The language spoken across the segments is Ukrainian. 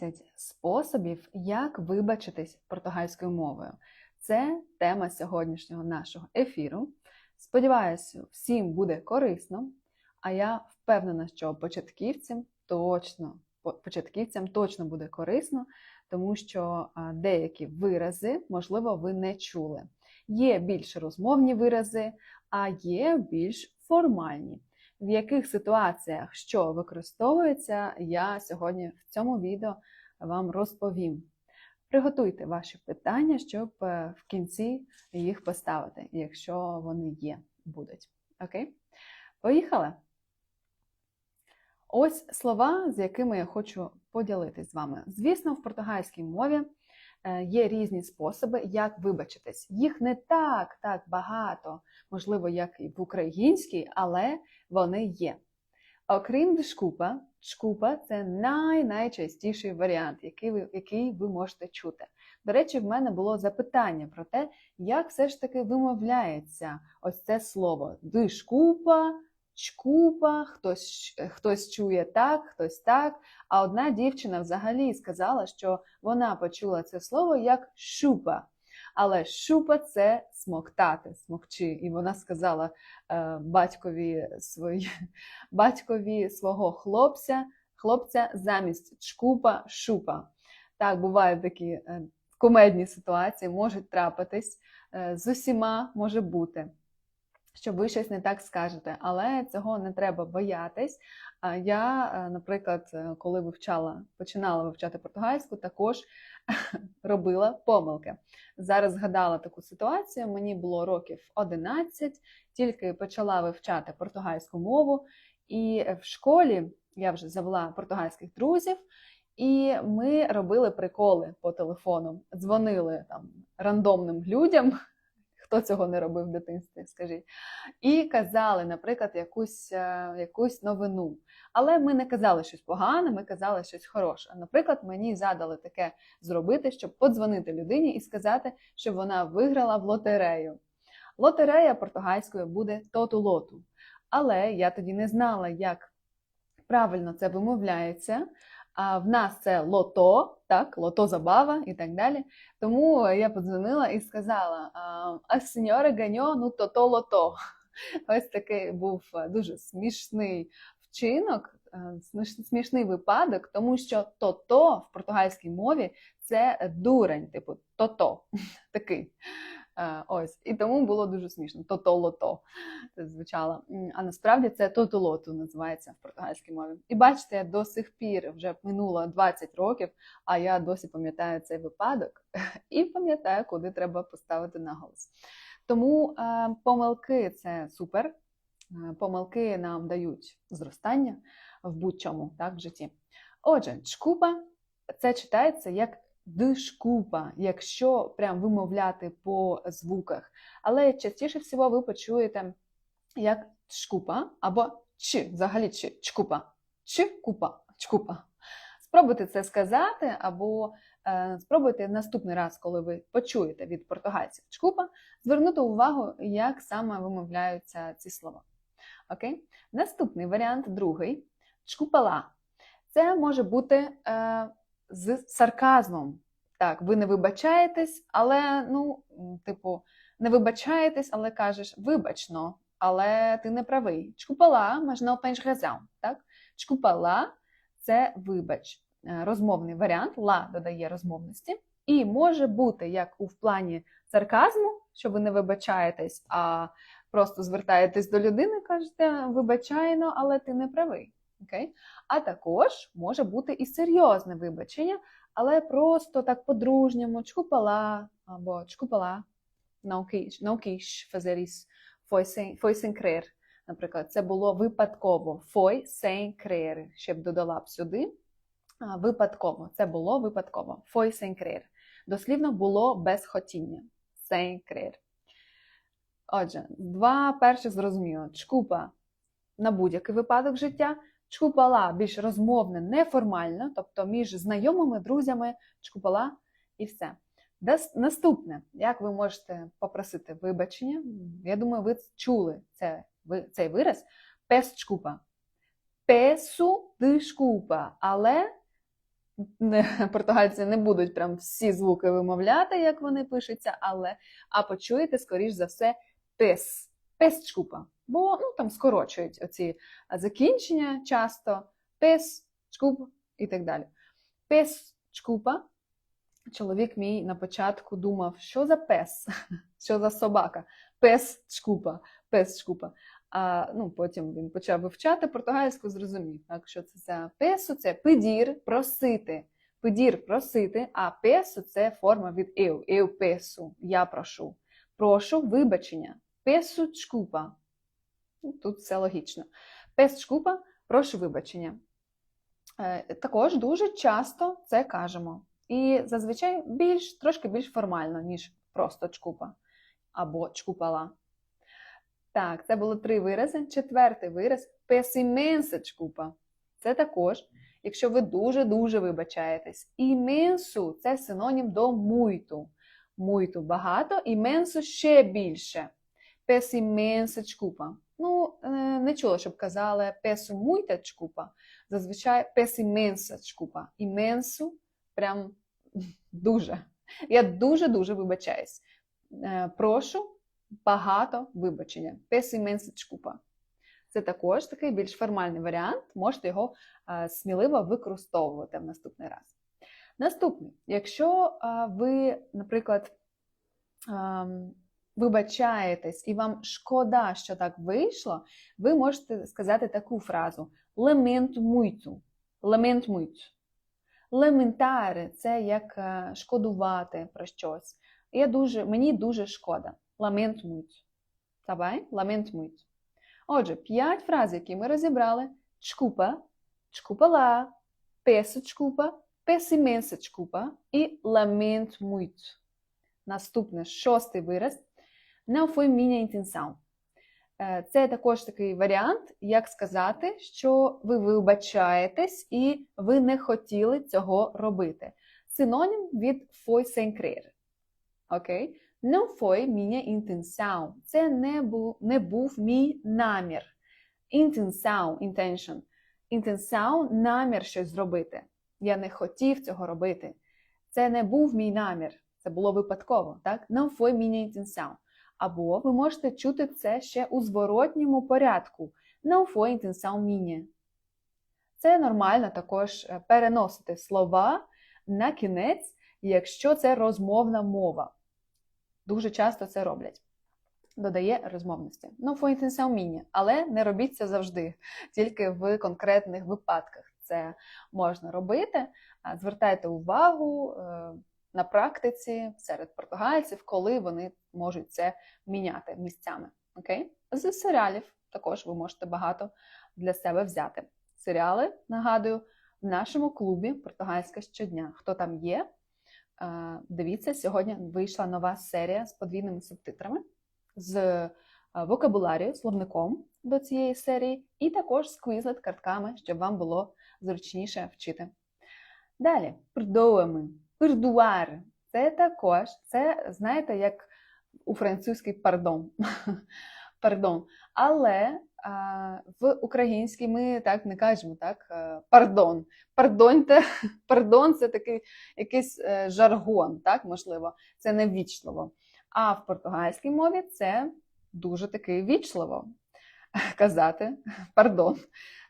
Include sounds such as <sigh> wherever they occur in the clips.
10 способів, як вибачитись португальською мовою. Це тема сьогоднішнього нашого ефіру. Сподіваюся, всім буде корисно, а я впевнена, що початківцям точно, початківцям точно буде корисно, тому що деякі вирази, можливо, ви не чули. Є більш розмовні вирази, а є більш формальні. В яких ситуаціях що використовується, я сьогодні в цьому відео вам розповім. Приготуйте ваші питання, щоб е, в кінці їх поставити, якщо вони є, будуть. Окей? Поїхали! Ось слова, з якими я хочу поділитись з вами. Звісно, в португальській мові е, є різні способи, як вибачитись. Їх не так, так багато, можливо, як і в українській, але вони є. Окрім дешкупа, шкупа це най найчастіший варіант, який ви, який ви можете чути. До речі, в мене було запитання про те, як все ж таки вимовляється ось це слово дишкупа, чкупа, хтось, хтось чує так, хтось так. А одна дівчина взагалі сказала, що вона почула це слово як шупа. Але шупа це смоктати, смокчи. І вона сказала е, батькові, свої, <laughs> батькові свого хлопця, хлопця замість чкупа шупа. Так, бувають такі е, кумедні ситуації, можуть трапитись. Е, з усіма може бути, що ви щось не так скажете, але цього не треба боятись. Я, е, наприклад, е, коли вивчала, починала вивчати португальську, також <laughs> робила помилки. Зараз згадала таку ситуацію. Мені було років 11, тільки почала вивчати португальську мову, і в школі я вже завела португальських друзів. І ми робили приколи по телефону, дзвонили там рандомним людям, хто цього не робив в дитинстві, скажіть, і казали, наприклад, якусь, е, якусь новину. Але ми не казали щось погане, ми казали щось хороше. Наприклад, мені задали таке зробити, щоб подзвонити людині і сказати, що вона виграла в лотерею. Лотерея португальською буде тоту-лоту. Але я тоді не знала, як правильно це вимовляється. А в нас це лото, так, лото забава і так далі. Тому я подзвонила і сказала: а сеньоре ганьо, ну то-то лото. <laughs> Ось такий був дуже смішний вчинок, е, смішний випадок, тому що то-то в португальській мові це дурень, типу то-то. <laughs> Такий. Е, Ось, і тому було дуже смішно. То-то-лото звучало. А насправді це тоту-лоту називається в португальській мові. І бачите, я до сих пір вже минуло 20 років, а я досі пам'ятаю цей випадок <laughs> і пам'ятаю, куди треба поставити наголос. Тому е, помилки це супер. Е, Помилки нам дають зростання в будь-чому так, в житті. Отже, чкупа це читається як дишкупа, якщо прям вимовляти по звуках. Але частіше всього ви почуєте як чкупа або чи, взагалі чи, чкупа, чи купа, чкупа. Спробуйте це сказати, або е, спробуйте наступний раз, коли ви почуєте від португальців чкупа, звернути увагу, як саме вимовляються ці слова. Окей? Наступний варіант, другий чкупала. Це може бути е, з сарказмом. Так, ви не вибачаєтесь, але, ну, типу, не вибачаєтесь, але кажеш вибачно, але ти не правий. Чкупала, mas não tens так? Чкупала це вибач. Е, Розмовний варіант, ла додає розмовності. І може бути як у в плані сарказму, що ви не вибачаєтесь, а просто звертаєтесь до людини, кажете, вибачайно, але ти не правий. Окей? А також може бути і серйозне вибачення, але просто так по-дружньому, чкупала або чкупала, foi sem querer. Наприклад, це було випадково, sem querer, ще додала б сюди. Випадково, це було випадково, sem. Дослівно було без хотіння, querer. Отже, два перших зрозуміло. Чкупа на будь-який випадок життя, чкупала більш розмовне, неформально, тобто між знайомими, друзями, чкупала і все. Наступне, як ви можете попросити вибачення, я думаю, ви чули це, ви- цей вираз пес чкупа. Песу дишкупа, але не, <laughs> португальці не будуть прям всі звуки вимовляти, як вони пишуться, але а почуєте, скоріш за все, пес. Пес чкупа. Бо ну, там скорочують оці закінчення часто. Пес, чкуп і так далі. Пес чкупа. Чоловік мій на початку думав, що за пес, <laughs> що за собака. Пес чкупа, пес чкупа. А ну, потім він почав вивчати португальську, зрозумів, так, що це за песу, це педір, просити. Педір просити, а песу це форма від eu, eu песу, я прошу. Прошу вибачення. Песу чкупа. Ну, Тут все логічно. Пес чкупа, прошу вибачення. Е, Також дуже часто це кажемо. І зазвичай більш, трошки більш формально, ніж просто чкупа або чкупала. Так, це було три вирази. Четвертий вираз песименса чкупа. Це також, якщо ви дуже-дуже вибачаєтесь. Іменсу це синонім до муйту. Муйту багато, іменсу ще більше. Песименса чкупа. Ну, е, не чула, щоб казали песу муйта чкупа. Зазвичай песименса чкупа. Іменсу прям <laughs> дуже. Я дуже-дуже вибачаюсь. Е, Прошу багато вибачення. Песименса чкупа. Це також такий більш формальний варіант. Можете його е, сміливо використовувати в наступний раз. Наступний, якщо ви, наприклад, ем, вибачаєтесь і вам шкода, що так вийшло, ви можете сказати таку фразу «Lamento muito». «Lamento muito». Лементари це як е, шкодувати про щось. Я дуже, мені дуже шкода. Lamento muito. Tá Lamento muito. Отже, п'ять фраз, які ми розібрали: чкупа, чкупала, песо чкупа, песименса і lamento muito. Наступне шостий вираз. Não foi minha intenção. Це також такий варіант, як сказати, що ви вибачаєтесь і ви не хотіли цього робити. Синонім від foi sem querer. Окей? Não foi minha intenção. Це не був, не був мій намір. Intenção, intention. Intenção – намір щось зробити. Я не хотів цього робити. Це не був мій намір. Це було випадково, так? Não foi minha intenção. Або ви можете чути це ще у зворотньому порядку. Foi intenção minha. Це нормально також е, переносити слова на кінець, якщо це розмовна мова. Дуже часто це роблять. Додає розмовності. Foi intenção minha. Але не робіть це завжди, тільки в конкретних випадках це можна робити. Звертайте увагу е, на практиці серед португальців, коли вони можуть це міняти місцями. Окей? З серіалів також ви можете багато для себе взяти. Серіали, нагадую, в нашому клубі Португальська щодня. Хто там є? Дивіться, сьогодні вийшла нова серія з подвійними субтитрами, з е, вокабуларією, словником до цієї серії, і також з квізлет-картками, щоб вам було зручніше вчити. Далі, придоуємо, пердуар. Це також, це, знаєте, як у французький пардон. <laughs> пардон. Але а, в українській ми так не кажемо, так? е, Пардон. Пардоньте, <laughs> пардон це такий якийсь е, жаргон, так, можливо, це не вічливо. А в португальській мові це дуже таки вічливо <laughs> казати пардон.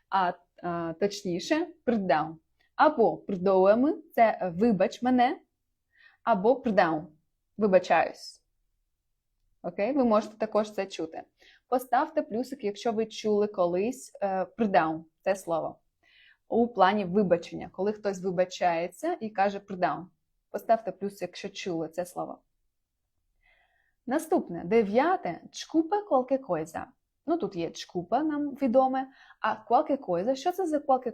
А, а точніше, придам. Або придоуємо це вибач мене, або придам. Вибачаюсь. Окей, ви можете також це чути. Поставте плюсик, якщо ви чули колись е, придам це слово у плані вибачення, коли хтось вибачається і каже придам. Поставте плюс, якщо чули це слово. Наступне дев'яте qualquer coisa. Ну тут є чкупа, нам відоме, а coisa, що це за qualquer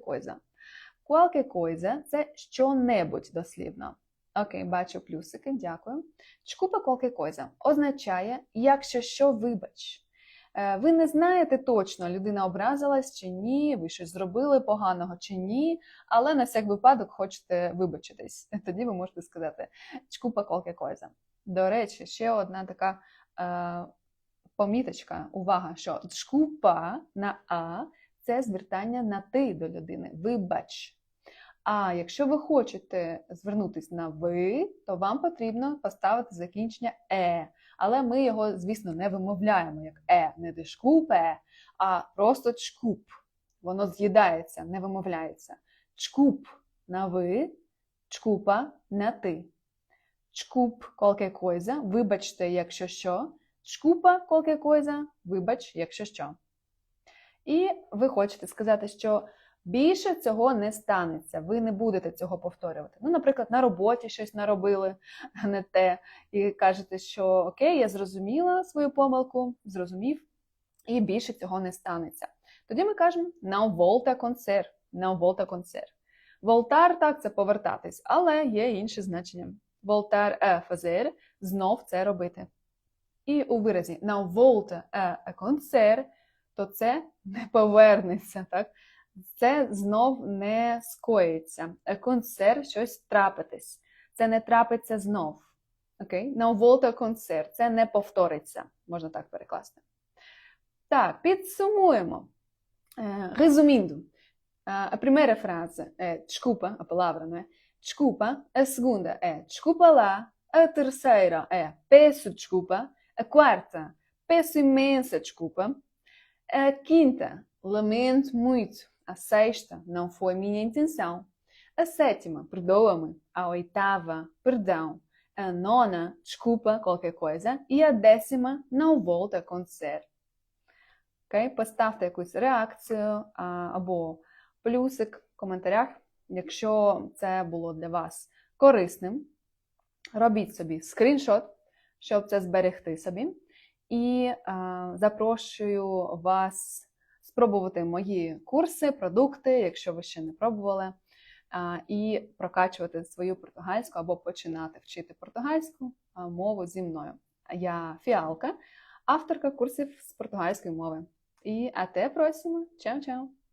coisa? Qualquer coisa – це що-небудь дослівно. Окей, бачу плюсики, дякую. Чкупа qualquer coisa означає, якщо що, вибач. Е, Ви не знаєте точно, людина образилась чи ні, ви щось зробили поганого чи ні, але на всяк випадок хочете вибачитись. <laughs> Тоді ви можете сказати чкупа qualquer coisa. До речі, ще одна така е, поміточка, увага, що чкупа на А це звертання на ти до людини. Вибач. А якщо ви хочете звернутися на ви, то вам потрібно поставити закінчення е. Але ми його, звісно, не вимовляємо як е, не дешкупе, а просто чкуп. Воно з'їдається, не вимовляється. Чкуп на ви, чкупа на ти. Чкуп qualquer coisa, вибачте, якщо що. Чкупа qualquer coisa, вибач, якщо що. І ви хочете сказати, що більше цього не станеться, ви не будете цього повторювати. Ну, наприклад, на роботі щось наробили не те, і кажете, що окей, я зрозуміла свою помилку, зрозумів, і більше цього не станеться. Тоді ми кажемо «Não volta acontecer», «Não volta acontecer». Волтар, так, це повертатись, але є інше значення. Voltar a fazer – знов це робити. І у виразі «Não volta a acontecer» то це не повернеться, так? Це знов не скоїться. Концерт щось трапитись. Це не трапиться знов. Окей? Okay? volta концерт. Це не повториться, можна так перекласти. Так, підсумуємо. Resumindo, a primeira frase é desculpa, a palavra, não é? Desculpa. A segunda é desculpa lá. A terceira é peço desculpa. A. A quinta, lamento muito. A sexta, não foi minha intenção. A sétima, perdoa-me. A oitava, perdão. A nona, desculpa qualquer coisa. E a décima, não volta a acontecer. Окей? Поставте якусь реакцію а, або плюсик в коментарях, якщо це було для вас корисним. Робіть собі скріншот, щоб це зберегти собі. І а, запрошую вас спробувати мої курси, продукти, якщо ви ще не пробували, а, і прокачувати свою португальську або починати вчити португальську а, мову зі мною. Я Фіалка, авторка курсів з португальської мови. І a próxima. Tchau, tchau.